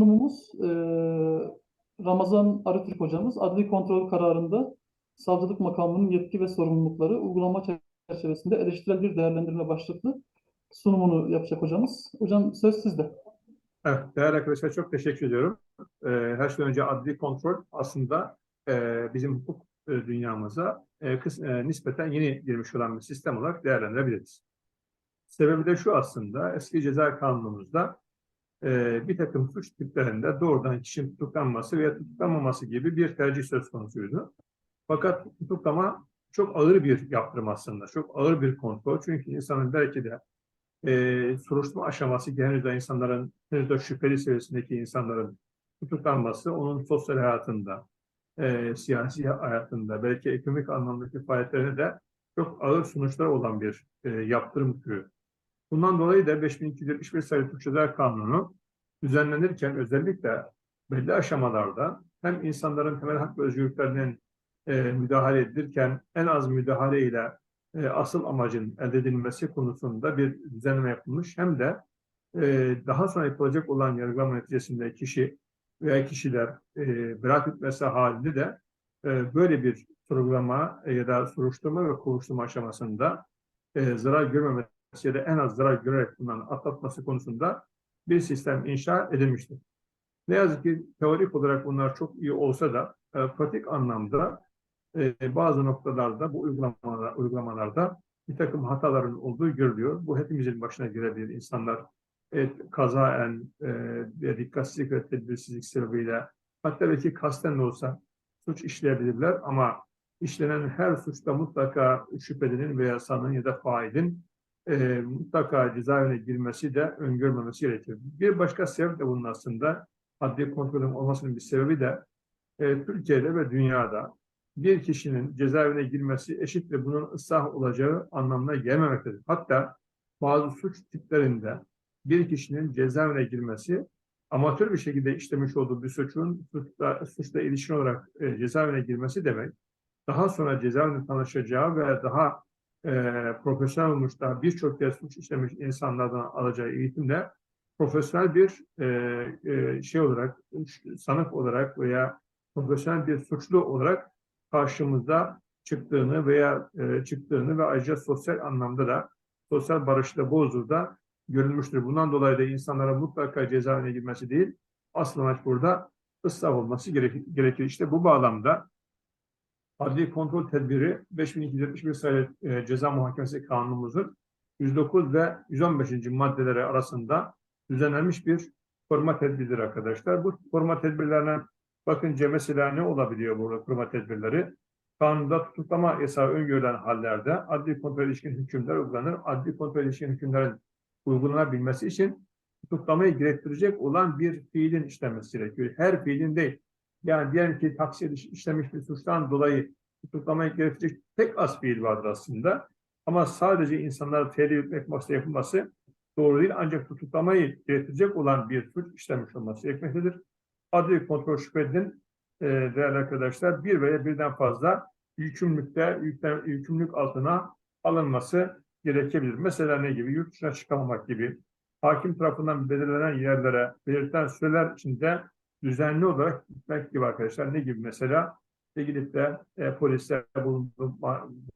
sunumumuz e, Ramazan Arıtürk hocamız adli kontrol kararında savcılık makamının yetki ve sorumlulukları uygulama çerçevesinde eleştirel bir değerlendirme başlıklı sunumunu yapacak hocamız. Hocam söz sizde. Evet, değerli arkadaşlar çok teşekkür ediyorum. Ee, her şeyden önce adli kontrol aslında e, bizim hukuk e, dünyamıza e, kıs- e, nispeten yeni girmiş olan bir sistem olarak değerlendirebiliriz. Sebebi de şu aslında, eski ceza kanunumuzda e, bir takım suç tiplerinde doğrudan kişinin tutuklanması veya tutuklanmaması gibi bir tercih söz konusuydu. Fakat tutuklama çok ağır bir yaptırım aslında, çok ağır bir kontrol. Çünkü insanın belki de e, soruşturma aşaması henüz de insanların, henüz de şüpheli seviyesindeki insanların tutuklanması onun sosyal hayatında, e, siyasi hayatında, belki ekonomik anlamdaki faaliyetlerine de çok ağır sonuçlar olan bir e, yaptırım türü. Bundan dolayı da 5271 sayılı Türk Ceza Kanunu düzenlenirken özellikle belli aşamalarda hem insanların temel hak ve özgürlüklerinin e, müdahale edilirken en az müdahale ile e, asıl amacın elde edilmesi konusunda bir düzenleme yapılmış hem de e, daha sonra yapılacak olan yargılama neticesinde kişi veya kişiler e, bırak etmesi halinde de e, böyle bir sorgulama e, ya da soruşturma ve kovuşturma aşamasında e, zarar görmemesi ya da en az zarar görerek bundan atlatması konusunda bir sistem inşa edilmiştir. Ne yazık ki teorik olarak bunlar çok iyi olsa da e, pratik anlamda e, bazı noktalarda bu uygulamalar, uygulamalarda bir takım hataların olduğu görülüyor. Bu hepimizin başına gelebilir. İnsanlar e, kazaen e, dikkatsizlik ve tedbirsizlik sebebiyle hatta belki kasten de olsa suç işleyebilirler ama işlenen her suçta mutlaka şüphelinin veya sanığın ya da failin e, mutlaka cezaevine girmesi de öngörmemesi gerekir. Bir başka sebep de bunun aslında adli kontrolün olmasının bir sebebi de e, Türkiye'de ve dünyada bir kişinin cezaevine girmesi eşitle bunun ıslah olacağı anlamına gelmemektedir. Hatta bazı suç tiplerinde bir kişinin cezaevine girmesi amatör bir şekilde işlemiş olduğu bir suçun suçla, suçla ilişkin olarak e, cezaevine girmesi demek daha sonra cezaevinde tanışacağı ve daha e, profesyonel olmuş daha birçok kez işlemiş insanlardan alacağı eğitimle profesyonel bir e, e, şey olarak sanık olarak veya profesyonel bir suçlu olarak karşımıza çıktığını veya e, çıktığını ve ayrıca sosyal anlamda da sosyal barışı da bozduğu da görülmüştür. Bundan dolayı da insanlara mutlaka cezaevine girmesi değil, asıl amaç burada ıslah olması gerekir. İşte bu bağlamda adli kontrol tedbiri 5271 sayılı e, ceza muhakemesi kanunumuzun 109 ve 115. maddeleri arasında düzenlenmiş bir koruma tedbiridir arkadaşlar. Bu koruma tedbirlerine bakınca mesela ne olabiliyor burada koruma tedbirleri? Kanunda tutuklama yasağı öngörülen hallerde adli kontrol ilişkin hükümler uygulanır. Adli kontrol ilişkin hükümlerin uygulanabilmesi için tutuklamayı gerektirecek olan bir fiilin işlenmesi gerekiyor. Her fiilin değil. Yani diyelim ki taksir işlemiş bir suçtan dolayı tutuklamayı gerektirecek tek az fiil vardır aslında. Ama sadece insanları tehlikeye etmek maksatlı yapılması doğru değil. Ancak tutuklamayı gerektirecek olan bir suç işlemiş olması gerekmektedir. Adli kontrol şüphelinin e, değerli arkadaşlar bir veya birden fazla yükümlülükte, yükümlülük altına alınması gerekebilir. Mesela ne gibi? Yurt dışına çıkamamak gibi. Hakim tarafından belirlenen yerlere belirtilen süreler içinde düzenli olarak gitmek gibi arkadaşlar. Ne gibi mesela? İşte gidip de e, polisler bulunduğu,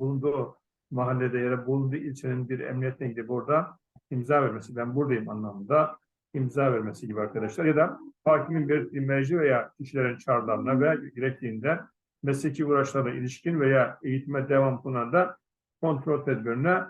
bulunduğu mahallede ya da bulunduğu ilçenin bir emniyetine gidip orada imza vermesi. Ben buradayım anlamında imza vermesi gibi arkadaşlar. Ya da hakimin belirttiği merci veya kişilerin çağrılarına ve gerektiğinde mesleki uğraşlarla ilişkin veya eğitime devam konusunda kontrol tedbirine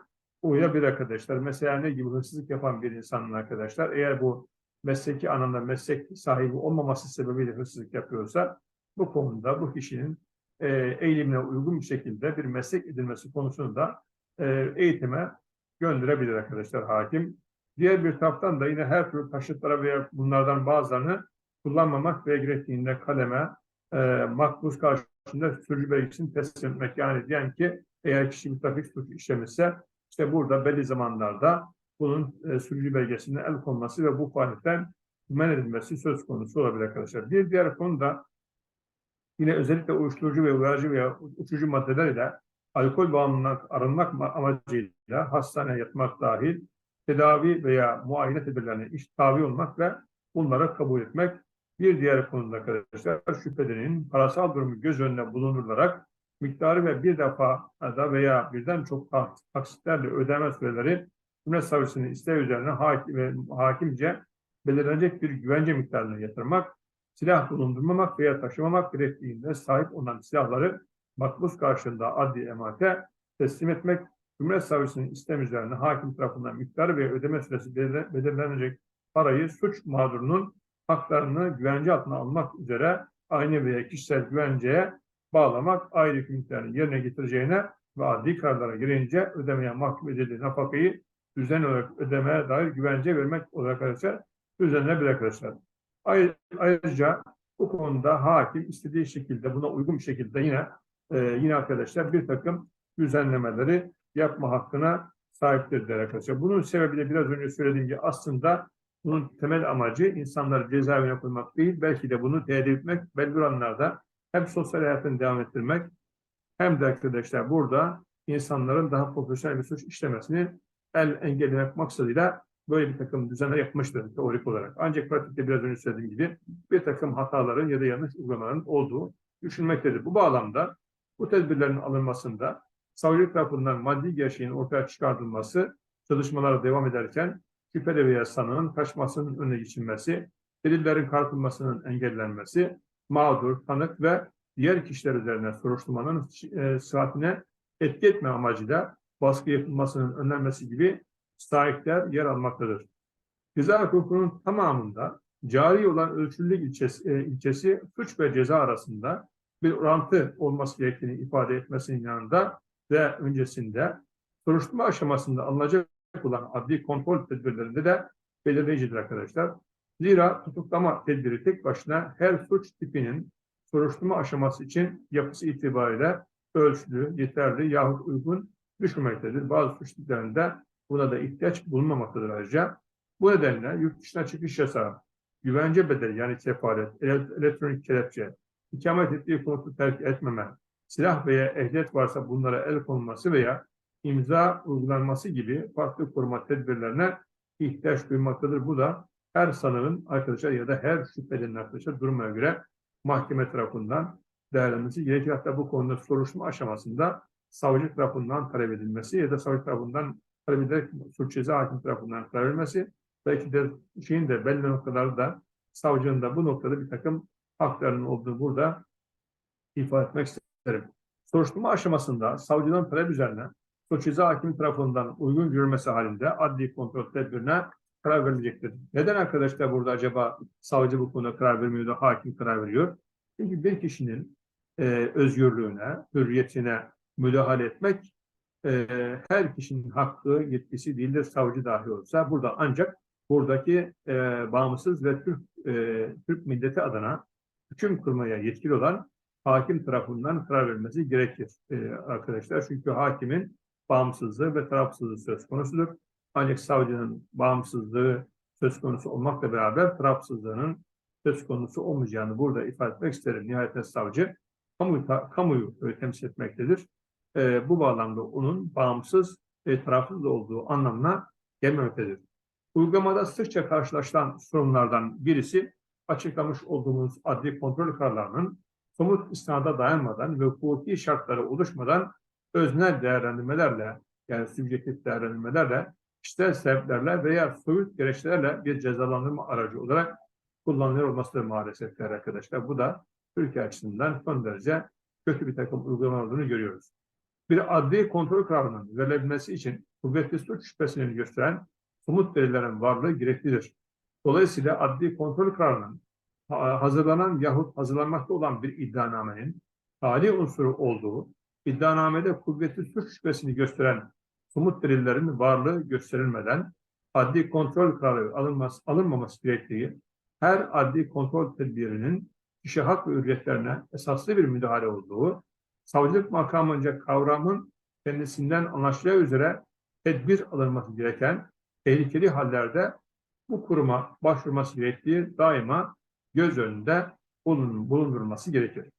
uyabilir arkadaşlar. Mesela ne gibi hırsızlık yapan bir insanın arkadaşlar eğer bu mesleki anlamda meslek sahibi olmaması sebebiyle hırsızlık yapıyorsa bu konuda bu kişinin e, eğilimine uygun bir şekilde bir meslek edilmesi konusunu da e, eğitime gönderebilir arkadaşlar hakim. Diğer bir taraftan da yine her türlü taşıtlara veya bunlardan bazılarını kullanmamak ve gerektiğinde kaleme e, makbuz karşısında sürücü belgesini teslim etmek. Yani diyelim ki eğer kişi bir trafik suçu işlemişse işte burada belli zamanlarda bunun e, sürücü belgesine el konması ve bu faaliyetten men edilmesi söz konusu olabilir arkadaşlar. Bir diğer konu da yine özellikle uyuşturucu ve uyarıcı veya uçucu maddeler ile alkol bağımlılığından arınmak amacıyla hastaneye yatmak dahil tedavi veya muayene tedbirlerine iş tabi olmak ve bunları kabul etmek. Bir diğer konuda arkadaşlar şüphelinin parasal durumu göz önüne bulundurularak miktarı ve bir defa da veya birden çok tak- taksitlerle ödeme süreleri Cumhuriyet Savcısının isteği üzerine hakim hakimce belirlenecek bir güvence miktarına yatırmak, silah bulundurmamak veya taşımamak gerektiğinde sahip olan silahları makbuz karşılığında adli emate teslim etmek, Cumhuriyet Savcısının istem üzerine hakim tarafından miktarı ve ödeme süresi belirle- belirlenecek parayı suç mağdurunun haklarını güvence altına almak üzere aynı veya kişisel güvenceye bağlamak, aile hükümlerini yerine getireceğine ve adli kararlara girince ödemeye mahkum edildiği nafakayı düzenli olarak ödemeye dair güvence vermek olarak arkadaşlar düzenlenebilir arkadaşlar. Ay- Ayrıca bu konuda hakim istediği şekilde buna uygun bir şekilde yine e, yine arkadaşlar bir takım düzenlemeleri yapma hakkına sahiptir der arkadaşlar. Bunun sebebi de biraz önce söylediğim gibi aslında bunun temel amacı insanları cezaevine koymak değil, belki de bunu tehdit etmek, belli oranlarda hem sosyal hayatını devam ettirmek hem de arkadaşlar burada insanların daha profesyonel bir suç işlemesini el engellemek maksadıyla böyle bir takım düzenler yapmıştır teorik olarak. Ancak pratikte biraz önce söylediğim gibi bir takım hataların ya da yanlış uygulamaların olduğu düşünmektedir. Bu bağlamda bu tedbirlerin alınmasında savcılık tarafından maddi gerçeğin ortaya çıkartılması çalışmalara devam ederken şüpheli veya sanığın kaçmasının önüne geçilmesi, delillerin kartılmasının engellenmesi, mağdur, tanık ve diğer kişiler üzerine soruşturmanın e, sıhhatine etki etme amacıyla baskı yapılmasının önlenmesi gibi sahipler yer almaktadır. Ceza hukukunun tamamında cari olan ölçülülük ilçesi, e, ilçesi suç ve ceza arasında bir orantı olması gerektiğini ifade etmesinin yanında ve öncesinde soruşturma aşamasında alınacak olan adli kontrol tedbirlerinde de belirleyicidir arkadaşlar. Zira tutuklama tedbiri tek başına her suç tipinin soruşturma aşaması için yapısı itibariyle ölçülü, yeterli yahut uygun düşmemektedir. Bazı suç tiplerinde buna da ihtiyaç bulunmamaktadır ayrıca. Bu nedenle yurt dışına çıkış yasağı, güvence bedeli yani kefalet, ele- elektronik kelepçe, ikamet ettiği konutu terk etmeme, silah veya ehliyet varsa bunlara el konulması veya imza uygulanması gibi farklı koruma tedbirlerine ihtiyaç duymaktadır. Bu da her sanığın arkadaşlar ya da her şüphelinin arkadaşlar durumuna göre mahkeme tarafından değerlenmesi gerekir. Hatta bu konuda soruşturma aşamasında savcı tarafından talep edilmesi ya da savcı tarafından talep ederek suç ceza hakim tarafından karar verilmesi belki de şeyin de belli noktalarda savcının da bu noktada bir takım haklarının olduğu burada ifade etmek isterim. Soruşturma aşamasında savcının talep üzerine suç ceza hakimi tarafından uygun görülmesi halinde adli kontrol tedbirine karar verilecektir. Neden arkadaşlar burada acaba savcı bu konuda karar vermiyor da hakim karar veriyor? Çünkü bir kişinin e, özgürlüğüne, hürriyetine müdahale etmek e, her kişinin hakkı, yetkisi değildir savcı dahi olsa. Burada ancak buradaki e, bağımsız ve Türk, e, Türk milleti adına hüküm kurmaya yetkili olan hakim tarafından karar verilmesi gerekir e, arkadaşlar. Çünkü hakimin bağımsızlığı ve tarafsızlığı söz konusudur. Ancak savcının bağımsızlığı söz konusu olmakla beraber tarafsızlığının söz konusu olmayacağını burada ifade etmek isterim. Nihayetinde savcı kamuyu, kamuyu e, temsil etmektedir. E, bu bağlamda onun bağımsız ve tarafsız olduğu anlamına gelmemektedir. Uygulamada sıkça karşılaşılan sorunlardan birisi açıklamış olduğumuz adli kontrol kararlarının somut isnada dayanmadan ve hukuki şartları oluşmadan öznel değerlendirmelerle yani subjektif değerlendirmelerle kişisel sebeplerle veya soyut gerekçelerle bir cezalandırma aracı olarak kullanılıyor olması da maalesef arkadaşlar. Bu da Türkiye açısından son derece kötü bir takım uygulama olduğunu görüyoruz. Bir adli kontrol kararının verilebilmesi için kuvvetli suç şüphesini gösteren somut delillerin varlığı gereklidir. Dolayısıyla adli kontrol kararının ha- hazırlanan yahut hazırlanmakta olan bir iddianamenin tali unsuru olduğu, iddianamede kuvvetli suç şüphesini gösteren somut delillerin varlığı gösterilmeden adli kontrol kararı alınması, alınmaması gerektiği, her adli kontrol tedbirinin kişi hak ve hürriyetlerine esaslı bir müdahale olduğu, savcılık makamınca kavramın kendisinden anlaşılacağı üzere tedbir alınması gereken tehlikeli hallerde bu kuruma başvurması gerektiği daima göz önünde bulun- bulundurulması gerekir.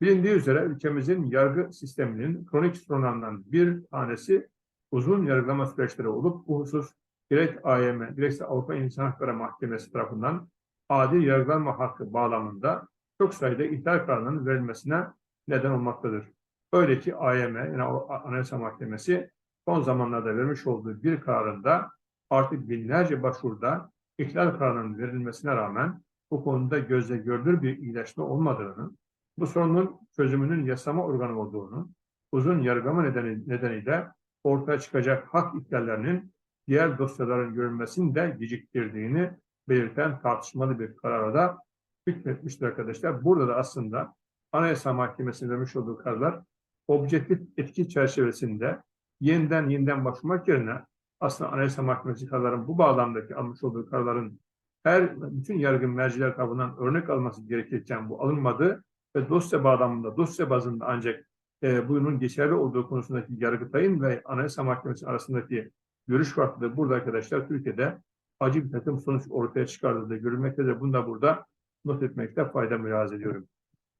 Bilindiği üzere ülkemizin yargı sisteminin kronik sorunlarından bir tanesi uzun yargılama süreçleri olup bu husus gerek AYM, gerekse Avrupa İnsan Hakları Mahkemesi tarafından adil yargılanma hakkı bağlamında çok sayıda ihlal kararının verilmesine neden olmaktadır. Öyle ki AYM, yani Anayasa Mahkemesi son zamanlarda vermiş olduğu bir kararında artık binlerce başvuruda ihlal kararının verilmesine rağmen bu konuda gözle görülür bir iyileşme olmadığını, bu sorunun çözümünün yasama organı olduğunu, uzun yargılama nedeni, nedeniyle ortaya çıkacak hak ihlallerinin diğer dosyaların görülmesini de geciktirdiğini belirten tartışmalı bir karara da hükmetmiştir arkadaşlar. Burada da aslında Anayasa Mahkemesi'nin vermiş olduğu kararlar objektif etki çerçevesinde yeniden yeniden başvurmak yerine aslında Anayasa Mahkemesi kararların bu bağlamdaki almış olduğu kararların her bütün yargı merciler tarafından örnek alması gerekirken bu alınmadı ve dosya bağlamında, dosya bazında ancak e, bunun geçerli olduğu konusundaki Yargıtay'ın ve Anayasa Mahkemesi arasındaki görüş farklılığı burada arkadaşlar Türkiye'de acı bir takım sonuç ortaya çıkardığı görülmektedir. Bunu da burada not etmekte fayda mülahaz ediyorum.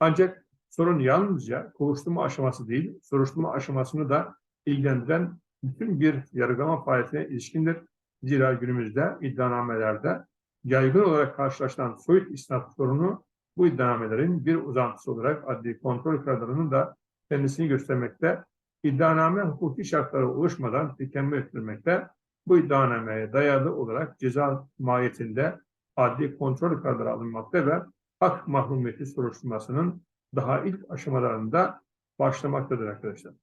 Ancak sorun yalnızca kovuşturma aşaması değil, soruşturma aşamasını da ilgilendiren bütün bir yargılama faaliyetine ilişkindir. Zira günümüzde iddianamelerde yaygın olarak karşılaşılan soyut isnat sorunu bu iddianamelerin bir uzantısı olarak adli kontrol kararlarının da kendisini göstermekte. İddianame hukuki şartları oluşmadan tükenme ettirmekte. Bu iddianameye dayalı olarak ceza mahiyetinde adli kontrol kararları alınmakta ve hak mahrumiyeti soruşturmasının daha ilk aşamalarında başlamaktadır arkadaşlar.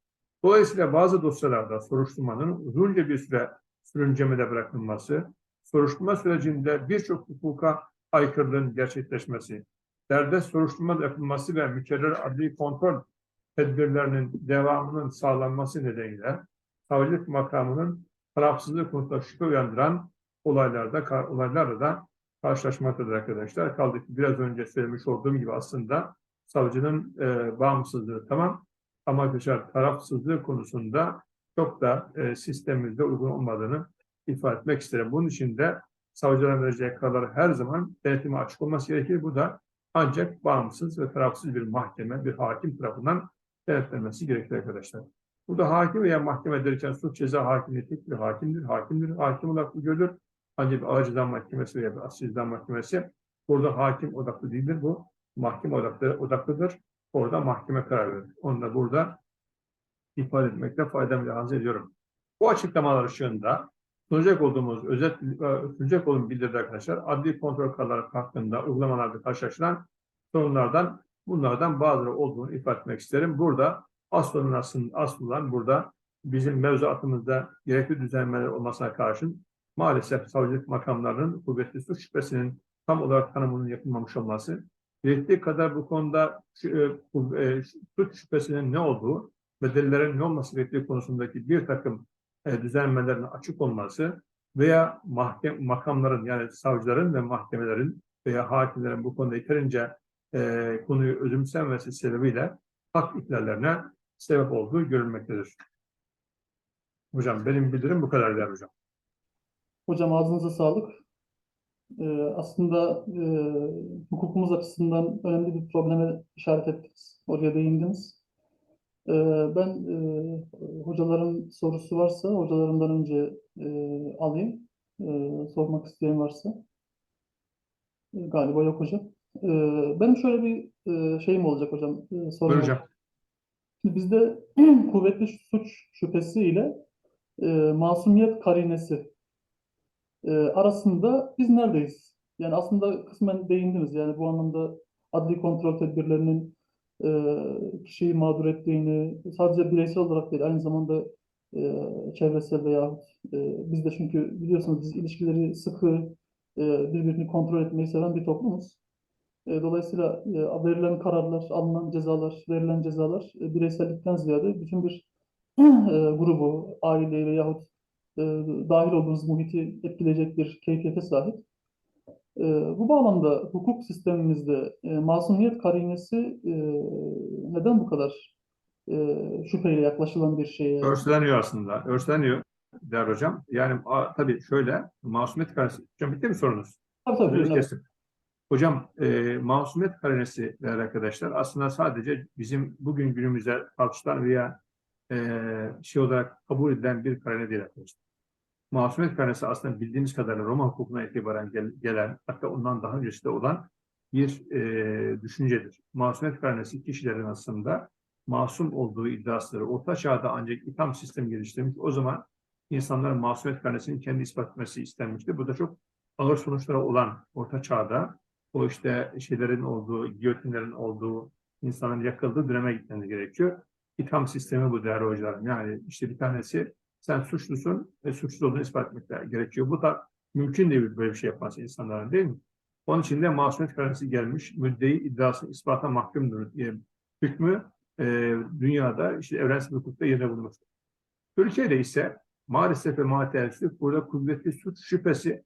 Dolayısıyla bazı dosyalarda soruşturmanın uzunca bir süre sürüncemede bırakılması, soruşturma sürecinde birçok hukuka aykırılığın gerçekleşmesi, derdest soruşturma yapılması ve mükerrer adli kontrol tedbirlerinin devamının sağlanması nedeniyle savcılık makamının tarafsızlığı konusunda şüphe uyandıran olaylarda, olaylarla da karşılaşmaktadır arkadaşlar. Kaldı ki biraz önce söylemiş olduğum gibi aslında savcının e, bağımsızlığı tamam ama arkadaşlar tarafsızlığı konusunda çok da e, sistemimizde uygun olmadığını ifade etmek isterim. Bunun için de savcıların vereceği kararlar her zaman denetime açık olması gerekir. Bu da ancak bağımsız ve tarafsız bir mahkeme, bir hakim tarafından denetlenmesi gerekir arkadaşlar. Burada hakim veya mahkeme derken suç ceza hakimliği tek bir hakimdir. Hakimdir. Hakim olarak bu görülür. Ancak bir ağır mahkemesi veya bir asıl mahkemesi burada hakim odaklı değildir. Bu mahkeme odaklı, odaklıdır. Orada mahkeme karar verir. Onu da burada ifade etmekte fayda mülahaz ediyorum. Bu açıklamalar ışığında sunacak olduğumuz özet, e, sunacak olduğum bildiride arkadaşlar adli kontrol kararları hakkında uygulamalarda karşılaşılan sorunlardan bunlardan bazıları olduğunu ifade etmek isterim. Burada asıl aslında asıl olan burada bizim mevzuatımızda gerekli düzenlemeler olmasına karşın maalesef savcılık makamlarının kuvvetli suç şüphesinin tam olarak tanımının yapılmamış olması, gerektiği kadar bu konuda e, e, suç şüphesinin ne olduğu ve delillerin ne olması gerektiği konusundaki bir takım e, düzenlemelerin açık olması veya mahkem, makamların yani savcıların ve mahkemelerin veya hakimlerin bu konuda yeterince e, konuyu özümsememesi sebebiyle hak ihlallerine sebep olduğu görülmektedir. Hocam benim bildirim bu kadar değerli hocam. Hocam ağzınıza sağlık. Ee, aslında e, hukukumuz açısından önemli bir probleme işaret ettiniz. Oraya değindiniz. Ee, ben e, hocaların sorusu varsa hocalarımdan önce e, alayım. E, sormak isteyen varsa. E, galiba yok hocam. E, benim şöyle bir e, şeyim olacak hocam. E, sorum hocam. Şimdi bizde kuvvetli suç şüphesiyle e, masumiyet karinesi e, arasında biz neredeyiz? Yani aslında kısmen değindiniz. Yani bu anlamda adli kontrol tedbirlerinin e, kişiyi mağdur ettiğini sadece bireysel olarak değil aynı zamanda e, çevresel veya e, biz de çünkü biliyorsunuz biz ilişkileri sıkı e, birbirini kontrol etmeyi seven bir toplumuz. E, dolayısıyla e, verilen kararlar, alınan cezalar, verilen cezalar e, bireysellikten ziyade bütün bir e, grubu, aileyi veyahut e, dahil olduğunuz muhiti etkileyecek bir keyfiyete sahip. E, bu bağlamda hukuk sistemimizde e, masumiyet karinesi e, neden bu kadar e, şüpheyle yaklaşılan bir şeye? Örseleniyor aslında. Örseleniyor der hocam. Yani a, tabii şöyle masumiyet karinesi. Hocam bitti mi sorunuz? Tabii tabii. Kestim. Hocam e, masumiyet karinesi değerli arkadaşlar aslında sadece bizim bugün günümüzde tartışılan veya e, şey olarak kabul edilen bir karine değil arkadaşlar. Masumiyet karnesi aslında bildiğimiz kadarıyla Roma hukukuna itibaren gel- gelen, hatta ondan daha öncesinde olan bir e, düşüncedir. Masumiyet karnesi kişilerin aslında masum olduğu iddiasıdır. Orta çağda ancak itham sistemi geliştirmiş. O zaman insanların masumiyet karnesini kendi ispat etmesi istenmişti. Bu da çok ağır sonuçları olan Orta Çağ'da o işte şeylerin olduğu, giyotinlerin olduğu, insanların yakıldığı döneme gitmeniz gerekiyor. İtham sistemi bu değerli hocalarım. Yani işte bir tanesi sen suçlusun ve suçsuz olduğunu ispat etmek gerekiyor. Bu da mümkün değil böyle bir şey yapması insanların değil mi? Onun için de masumiyet kararı gelmiş, müddeyi iddiasını ispata mahkumdur diye hükmü e, dünyada işte evrensel hukukta yerine bulmuştur. Türkiye'de ise maalesef ve maalesef burada kuvvetli suç şüphesi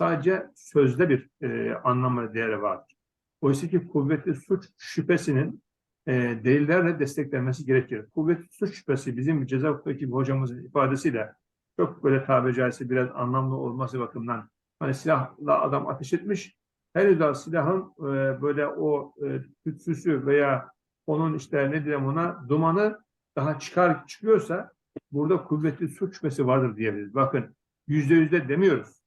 sadece sözde bir e, anlam ve değeri vardır. Oysa ki kuvvetli suç şüphesinin e, delillerle desteklenmesi gerekir. Kuvvetli suç şüphesi bizim ceza hukuktaki bir hocamızın ifadesiyle çok böyle tabiri caizse biraz anlamlı olması bakımından hani silahla adam ateş etmiş henüz daha silahın e, böyle o e, tütsüsü veya onun işte ne diyeyim ona dumanı daha çıkar çıkıyorsa burada kuvvetli suç şüphesi vardır diyebiliriz. Bakın yüzde yüzde demiyoruz.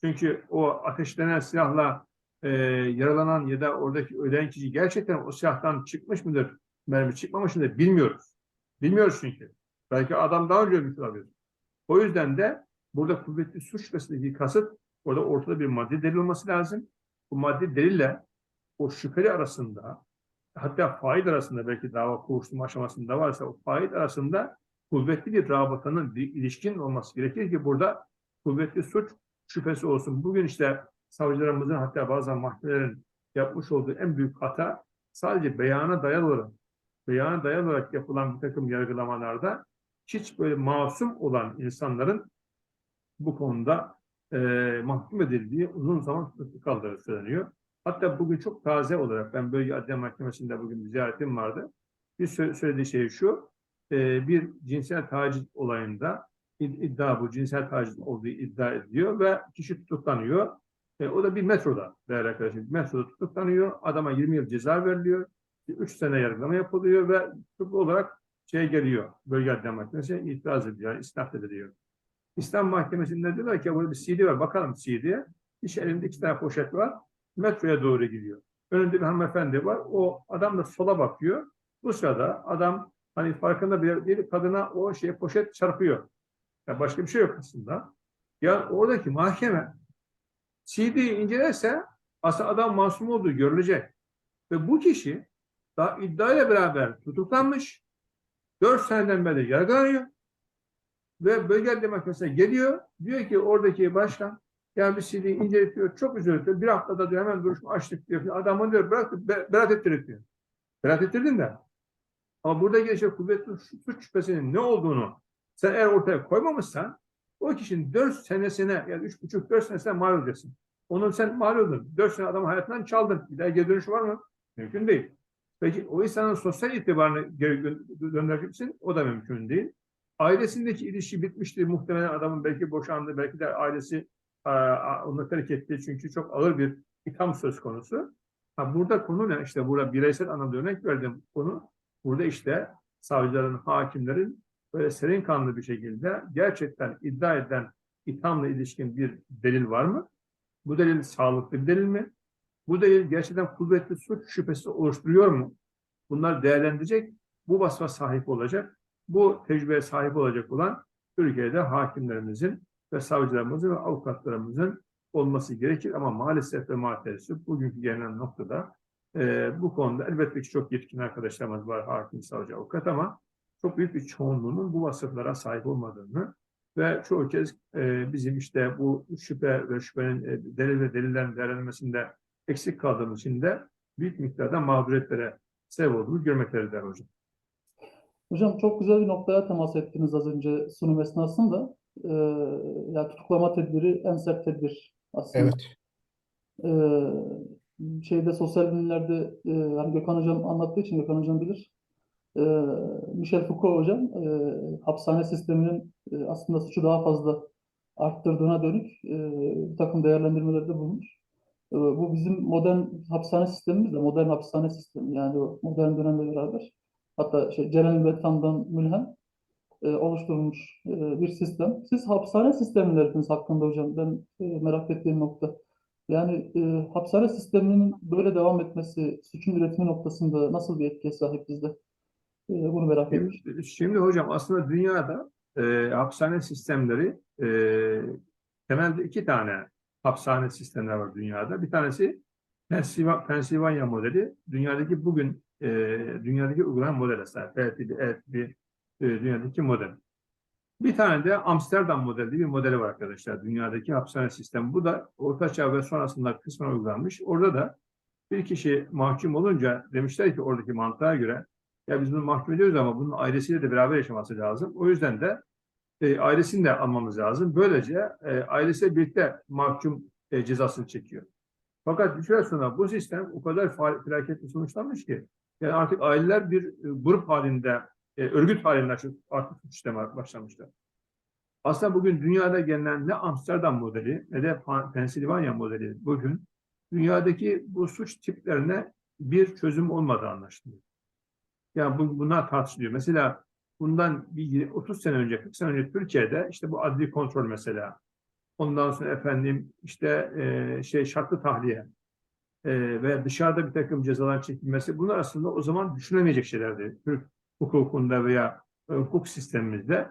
Çünkü o ateşlenen silahla e, yaralanan ya da oradaki ölen kişi gerçekten o silahtan çıkmış mıdır, mermi çıkmamış mıdır bilmiyoruz. Bilmiyoruz çünkü. Belki adam daha önce ölmüş olabilir. O yüzden de burada kuvvetli suç şüphesindeki kasıt orada ortada bir maddi delil olması lazım. Bu maddi delille o şüpheli arasında hatta fail arasında belki dava kovuşturma aşamasında varsa o fail arasında kuvvetli bir rabatanın bir ilişkin olması gerekir ki burada kuvvetli suç şüphesi olsun. Bugün işte savcılarımızın hatta bazen mahkemelerin yapmış olduğu en büyük hata sadece beyana dayalı olarak beyana dayalı olarak yapılan bir takım yargılamalarda hiç böyle masum olan insanların bu konuda e, mahkum edildiği uzun zaman kaldığı söyleniyor. Hatta bugün çok taze olarak ben bölge adliye mahkemesinde bugün bir ziyaretim vardı. Bir sö- söylediği şey şu, e, bir cinsel taciz olayında id- iddia bu cinsel taciz olduğu iddia ediliyor ve kişi tutuklanıyor. E, o da bir metroda değerli arkadaşlar. Metroda tutuklanıyor. Adama 20 yıl ceza veriliyor. 3 sene yargılama yapılıyor ve tutuklu olarak şey geliyor. Bölge adliye mahkemesine itiraz ediyor. Yani isnat ediliyor. İslam mahkemesinde diyorlar ki burada bir CD var. Bakalım CD'ye. İş elinde iki tane poşet var. Metroya doğru gidiyor. Önünde bir hanımefendi var. O adam da sola bakıyor. Bu sırada adam hani farkında bir, bir kadına o şey poşet çarpıyor. Yani başka bir şey yok aslında. Ya oradaki mahkeme CD'yi incelerse aslında adam masum olduğu görülecek. Ve bu kişi daha iddiayla beraber tutuklanmış. 4 seneden beri yargılanıyor. Ve bölge mahkemesine geliyor. Diyor ki oradaki başkan yani bir CD'yi inceletiyor. Çok üzüldü. diyor. Bir haftada diyor hemen duruşma açtık diyor. Adamı diyor bırak be, beraat ettirdik diyor. Beraat ettirdin de. Ama burada gelişen kuvvetli suç şüphesinin ne olduğunu sen eğer ortaya koymamışsan o kişinin 4 senesine yani 3,5-4 senesine mal olacaksın. Onun sen mal oldun. 4 sene adamın hayatından çaldın. Bir daha geri dönüşü var mı? Mümkün değil. Peki o insanın sosyal itibarını geri gö- döndürebilirsin. O da mümkün değil. Ailesindeki ilişki bitmiştir. Muhtemelen adamın belki boşandı. Belki de ailesi onu terk etti. Çünkü çok ağır bir itham söz konusu. Ha, burada konu ne? İşte burada bireysel anlamda örnek verdiğim konu. Burada işte savcıların, hakimlerin böyle serin kanlı bir şekilde gerçekten iddia eden ithamla ilişkin bir delil var mı? Bu delil sağlıklı bir delil mi? Bu delil gerçekten kuvvetli suç şüphesi oluşturuyor mu? Bunlar değerlendirecek, bu vasfa sahip olacak, bu tecrübeye sahip olacak olan Türkiye'de hakimlerimizin ve savcılarımızın ve avukatlarımızın olması gerekir ama maalesef ve maalesef bugünkü gelinen noktada e, bu konuda elbette ki çok yetkin arkadaşlarımız var, hakim, savcı, avukat ama çok büyük bir çoğunluğunun bu vasıflara sahip olmadığını ve çoğu kez e, bizim işte bu şüphe ve şüphenin e, delil ve delillerin değerlenmesinde eksik kaldığımız için de büyük miktarda mağduriyetlere sebep olduğunu görmektedir hocam. Hocam çok güzel bir noktaya temas ettiniz az önce sunum esnasında. Ee, yani tutuklama tedbiri en sert tedbir aslında. Evet. Ee, şeyde sosyal bilimlerde e, hani Gökhan Hocam anlattığı için Gökhan Hocam bilir. Ee, Michel Foucault Hocam e, hapishane sisteminin e, aslında suçu daha fazla arttırdığına dönük e, bir takım değerlendirmelerde bulunmuş. E, bu bizim modern hapishane sistemimiz de modern hapishane sistemi yani modern dönemle beraber hatta şey Celal Betan'dan mülhem e, oluşturulmuş e, bir sistem. Siz hapishane sistemleriniz hakkında hocam ben e, merak ettiğim nokta. Yani e, hapishane sisteminin böyle devam etmesi suçun üretimi noktasında nasıl bir etkiye sahip bizde? E, bunu merak ettim. Şimdi, şimdi hocam aslında dünyada e, hapishane sistemleri e, temelde iki tane hapishane sistemleri var dünyada. Bir tanesi Pensilva- Pensilvanya modeli. Dünyadaki bugün e, dünyadaki uygulanan model aslında. Evet, bir e, dünyadaki model. Bir tane de Amsterdam modeli bir modeli var arkadaşlar. Dünyadaki hapishane sistemi. Bu da Orta Çağ ve sonrasında kısmen uygulanmış. Orada da bir kişi mahkum olunca demişler ki oradaki mantığa göre ya biz bunu mahkum ediyoruz ama bunun ailesiyle de beraber yaşaması lazım. O yüzden de e, ailesini de almamız lazım. Böylece e, ailesiyle birlikte mahkum e, cezasını çekiyor. Fakat bir süre sonra bu sistem o kadar felaketli sonuçlanmış ki yani artık aileler bir e, grup halinde, e, örgüt halinde artık suç işlemeye başlamışlar. Aslında bugün dünyada gelinen ne Amsterdam modeli ne de Pensilvanya modeli bugün dünyadaki bu suç tiplerine bir çözüm olmadığı anlaşılıyor. Yani bu, bunlar tartışılıyor. Mesela bundan bir yirmi- 30 sene önce, 40 sene önce Türkiye'de işte bu adli kontrol mesela. Ondan sonra efendim işte e, şey şartlı tahliye e, ve dışarıda bir takım cezalar çekilmesi bunlar aslında o zaman düşünemeyecek şeylerdi. Türk hukukunda veya e, hukuk sistemimizde.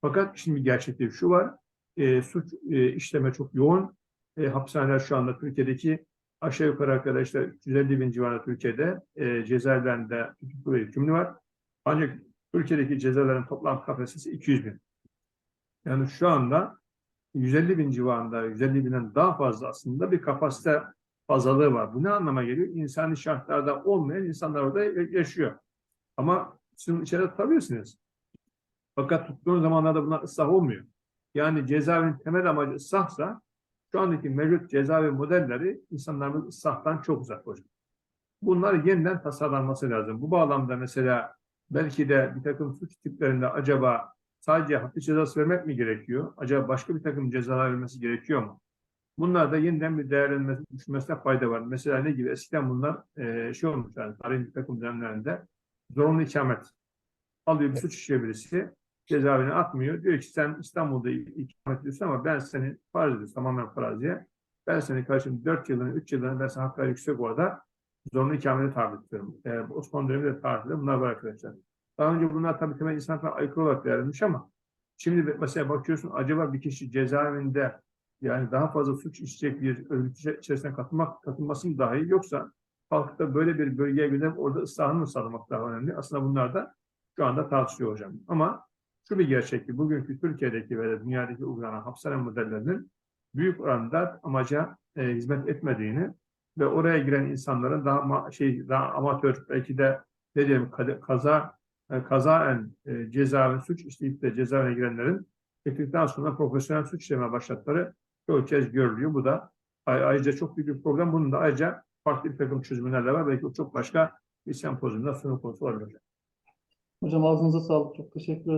Fakat şimdi gerçekte şu var. E, suç e, işleme çok yoğun. E, hapishaneler şu anda Türkiye'deki aşağı yukarı arkadaşlar 350 bin civarında Türkiye'de e, cezaevlerinde tutuklu ve hükümlü var. Ancak Türkiye'deki cezaların toplam kapasitesi 200 bin. Yani şu anda 150 bin civarında, 150 binden daha fazla aslında bir kapasite fazlalığı var. Bu ne anlama geliyor? İnsani şartlarda olmayan insanlar orada yaşıyor. Ama sizin içeride tutabilirsiniz. Fakat tuttuğun zamanlarda bunlar ıslah olmuyor. Yani cezaevinin temel amacı ıslahsa şu andaki mevcut cezaevi modelleri insanların ıslahtan çok uzak hocam. Bunlar yeniden tasarlanması lazım. Bu bağlamda mesela belki de bir takım suç tiplerinde acaba sadece hapis cezası vermek mi gerekiyor? Acaba başka bir takım cezalar verilmesi gerekiyor mu? Bunlar da yeniden bir değerlenmesi, düşünmesine fayda var. Mesela ne gibi? Eskiden bunlar e, şey olmuş yani tarihin bir takım dönemlerinde zorunlu ikamet. Alıyor bir suç işliyor birisi, cezaevine atmıyor. Diyor ki sen İstanbul'da ikamet ediyorsun ama ben seni farz ediyorsun tamamen faraziye. Ben seni karşımda 4 yılını, 3 yılını ben sana haklar yüksek orada zorunlu ikamete tabi tutuyorum. E, Osmanlı döneminde de tarihte bunlar var arkadaşlar. Daha önce bunlar tabii temel insanlara aykırı olarak değerlenmiş ama şimdi mesela bakıyorsun acaba bir kişi cezaevinde yani daha fazla suç işleyecek bir örgüt içerisine katılmak, katılması mı dahi yoksa halkta böyle bir bölgeye gidip orada ıslahını mı sağlamak daha önemli? Aslında bunlar da şu anda tartışılıyor hocam. Ama şu bir gerçek ki bugünkü Türkiye'deki ve dünyadaki uygulanan hapishane modellerinin büyük oranda amaca e, hizmet etmediğini ve oraya giren insanların daha şey daha amatör belki de ne diyelim kaza e, kazaen e, cezaevine suç işleyip de cezaevine girenlerin çektikten sonra profesyonel suç işlemeye başladıkları çoğu kez görülüyor. Bu da ay- ayrıca çok büyük bir problem. Bunun da ayrıca farklı bir takım çözümler de var. Belki çok başka bir sempozyumda sunum konusu olabilir. Hocam ağzınıza sağlık. Çok teşekkür ederim.